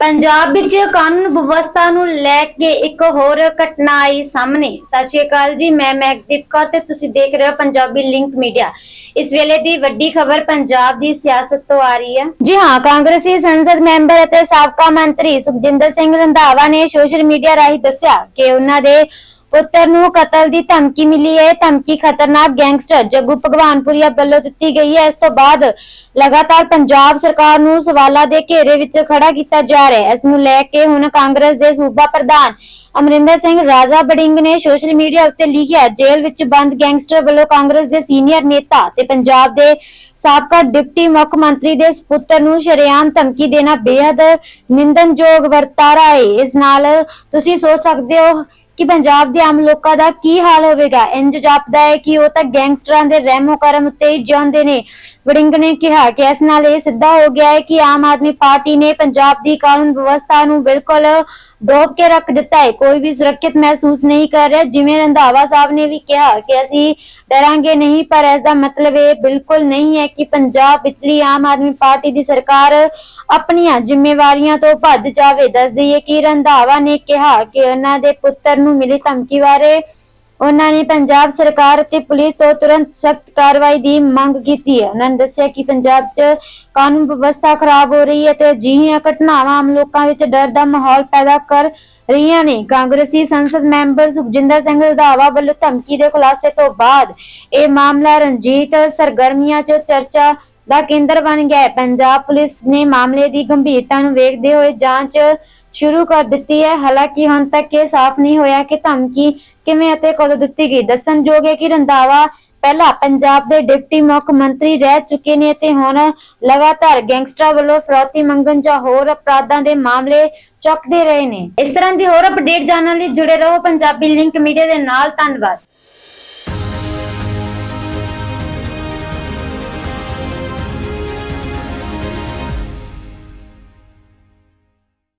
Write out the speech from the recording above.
ਪੰਜਾਬ ਵਿੱਚ ਕਾਨੂੰਨ ਵਿਵਸਥਾ ਨੂੰ ਲੈ ਕੇ ਇੱਕ ਹੋਰ ਘਟਨਾ ਆਈ ਸਾਹਮਣੇ। ਸਤਿ ਸ਼੍ਰੀ ਅਕਾਲ ਜੀ, ਮੈਂ ਮਹਿਕਦੀਪ ਕੌਰ ਤੇ ਤੁਸੀਂ ਦੇਖ ਰਹੇ ਹੋ ਪੰਜਾਬੀ ਲਿੰਕ ਮੀਡੀਆ। ਇਸ ਵੇਲੇ ਦੀ ਵੱਡੀ ਖਬਰ ਪੰਜਾਬ ਦੀ ਸਿਆਸਤ ਤੋਂ ਆ ਰਹੀ ਹੈ। ਜੀ ਹਾਂ, ਕਾਂਗਰਸੀ ਸੰਸਦ ਮੈਂਬਰ ਅਤੇ ਸਾਬਕਾ ਮੰਤਰੀ ਸੁਖਜਿੰਦਰ ਸਿੰਘ ਰੰਧਾਵਾ ਨੇ ਸੋਸ਼ਲ ਮੀਡੀਆ ਰਾਹੀਂ ਦੱਸਿਆ ਕਿ ਉਹਨਾਂ ਦੇ ਪੁੱਤਰ ਨੂੰ ਕਤਲ ਦੀ ਧਮਕੀ ਮਿਲੀ ਹੈ। ਧਮਕੀ ਖਤਰਨਾਕ ਗੈਂਗਸਟਰ ਜੱਗੂ ਭਗਵਾਨਪੁਰੀਆ ਵੱਲੋਂ ਦਿੱਤੀ ਗਈ ਹੈ। ਇਸ ਤੋਂ ਬਾਅਦ ਲਗਾਤਾਰ ਪੰਜਾਬ ਸਰਕਾਰ ਨੂੰ ਸਵਾਲਾਂ ਦੇ ਘੇਰੇ ਵਿੱਚ ਖੜਾ ਕੀਤਾ ਜਾ ਰਿਹਾ ਹੈ। ਇਸ ਨੂੰ ਲੈ ਕੇ ਹੁਣ ਕਾਂਗਰਸ ਦੇ ਸੂਬਾ ਪ੍ਰਧਾਨ ਅਮਰਿੰਦਰ ਸਿੰਘ ਰਾਜਾ ਬੜਿੰਗ ਨੇ ਸੋਸ਼ਲ ਮੀਡੀਆ ਉੱਤੇ ਲਿਖਿਆ ਜੇਲ੍ਹ ਵਿੱਚ ਬੰਦ ਗੈਂਗਸਟਰ ਵੱਲੋਂ ਕਾਂਗਰਸ ਦੇ ਸੀਨੀਅਰ ਨੇਤਾ ਤੇ ਪੰਜਾਬ ਦੇ ਸਾਬਕਾ ਡਿਪਟੀ ਮੁੱਖ ਮੰਤਰੀ ਦੇ ਪੁੱਤਰ ਨੂੰ ਸ਼ਰੇਆਮ ਧਮਕੀ ਦੇਣਾ ਬੇहद ਨਿੰਦਨਯੋਗ ਵਰਤਾਰਾ ਹੈ। ਇਸ ਨਾਲ ਤੁਸੀਂ ਸੋਚ ਸਕਦੇ ਹੋ ਕਿ ਪੰਜਾਬ ਦੇ ਆਮ ਲੋਕਾਂ ਦਾ ਕੀ ਹਾਲ ਹੋਵੇਗਾ? ਇੰਜ ਜਾਪਦਾ ਹੈ ਕਿ ਉਹ ਤਾਂ ਗੈਂਗਸਟਰਾਂ ਦੇ ਰਹਿਮੋ ਕਰਮ ਉੱਤੇ ਜਾਂਦੇ ਨੇ। ਵੜਿੰਗ ਨੇ ਕਿਹਾ ਕਿ ਇਸ ਨਾਲ ਇਹ ਸਿੱਧਾ ਹੋ ਗਿਆ ਹੈ ਕਿ ਆਮ ਆਦਮੀ ਪਾਰਟੀ ਨੇ ਪੰਜਾਬ ਦੀ ਕਾਨੂੰਨ ਵਿਵਸਥਾ ਨੂੰ ਬਿਲਕੁਲ ਡੋਬ ਕੇ ਰੱਖ ਦਿੱਤਾ ਹੈ। ਕੋਈ ਵੀ ਸੁਰੱਖਿਅਤ ਮਹਿਸੂਸ ਨਹੀਂ ਕਰ ਰਿਹਾ। ਜਿਵੇਂ ਰੰਧਾਵਾ ਸਾਹਿਬ ਨੇ ਵੀ ਕਿਹਾ ਕਿ ਅਸੀਂ ਡਰਾਂਗੇ ਨਹੀਂ, ਪਰ ਇਸ ਦਾ ਮਤਲਬ ਇਹ ਬਿਲਕੁਲ ਨਹੀਂ ਹੈ ਕਿ ਪੰਜਾਬ ਪਿਛਲੀ ਆਮ ਆਦਮੀ ਪਾਰਟੀ ਦੀ ਸਰਕਾਰ ਆਪਣੀਆਂ ਜ਼ਿੰਮੇਵਾਰੀਆਂ ਤੋਂ ਭੱਜ ਜਾਵੇ। ਦੱਸ ਦਈਏ ਕਿ ਰੰਧਾਵਾ ਨੇ ਕਿਹਾ ਕਿ ਉਹਨਾਂ ਦੇ ਪੁੱਤਰ ਨੂੰ ਮਿਲੀ ਧਮਕੀ ਬਾਰੇ ਉਹਨਾਂ ਨੇ ਪੰਜਾਬ ਸਰਕਾਰ ਅਤੇ ਪੁਲਿਸ ਤੋਂ ਤੁਰੰਤ ਸਖਤ ਕਾਰਵਾਈ ਦੀ ਮੰਗ ਕੀਤੀ ਹੈ। ਉਹਨਾਂ ਨੇ ਦੱਸਿਆ ਕਿ ਪੰਜਾਬ 'ਚ ਕਾਨੂੰਨ ਵਿਵਸਥਾ ਖਰਾਬ ਹੋ ਰਹੀ ਹੈ ਤੇ ਅਜਿਹੀਆਂ ਘਟਨਾਵਾਂ ਆਮ ਲੋਕਾਂ ਵਿੱਚ ਡਰ ਦਾ ਮਾਹੌਲ ਪੈਦਾ ਕਰ ਰਹੀਆਂ ਨੇ। ਕਾਂਗਰਸੀ ਸੰਸਦ ਮੈਂਬਰ ਸੁਖਜਿੰਦਰ ਸਿੰਘ ਰੰਧਾਵਾ ਵੱਲੋਂ ਧਮਕੀ ਦੇ ਖੁਲਾਸੇ ਤੋਂ ਬਾਅਦ ਇਹ ਮਾਮਲਾ ਰਣਜੀਤ ਸਰਗਰਮੀਆਂ 'ਚ ਚਰਚਾ ਦਾ ਕੇਂਦਰ ਬਣ ਗਿਆ ਹੈ। ਪੰਜਾਬ ਪੁਲਿਸ ਨੇ ਮਾਮਲੇ ਦੀ ਗੰਭੀਰਤਾ ਨੂੰ ਵੇਖਦੇ ਹੋਏ ਜਾਂਚ ਸ਼ੁਰੂ ਕਰ ਦਿੱਤੀ ਹੈ। ਹਾਲਾਂਕਿ ਹੁਣ ਤੱਕ ਇਹ ਸਾਫ਼ ਨਹੀਂ ਹੋਇਆ ਕਿ ਧਮਕੀ ਕਿਵੇਂ ਅਤੇ ਕਦੋਂ ਦਿੱਤੀ ਗਈ। ਦੱਸਣਯੋਗ ਹੈ ਕਿ ਰੰਧਾਵਾ ਪਹਿਲਾਂ ਪੰਜਾਬ ਦੇ ਡਿਪਟੀ ਮੁੱਖ ਮੰਤਰੀ ਰਹਿ ਚੁੱਕੇ ਨੇ ਤੇ ਹੁਣ ਲਗਾਤਾਰ ਗੈਂਗਸਟਰਾਂ ਵੱਲੋਂ ਫਰੌਤੀ ਮੰਗਣ ਜਾਂ ਹੋਰ ਅਪਰਾਧਾਂ ਦੇ ਮਾਮਲੇ ਚੁੱਕਦੇ ਰਹੇ ਨੇ। ਇਸ ਤਰ੍ਹਾਂ ਦੀ ਹੋਰ ਅਪਡੇਟ ਜਾਣਨ ਲਈ ਜੁੜੇ ਰਹੋ ਪੰਜਾਬੀ ਲਿੰਕ ਮੀਡੀਆ ਦੇ ਨਾਲ। ਧੰਨਵਾਦ।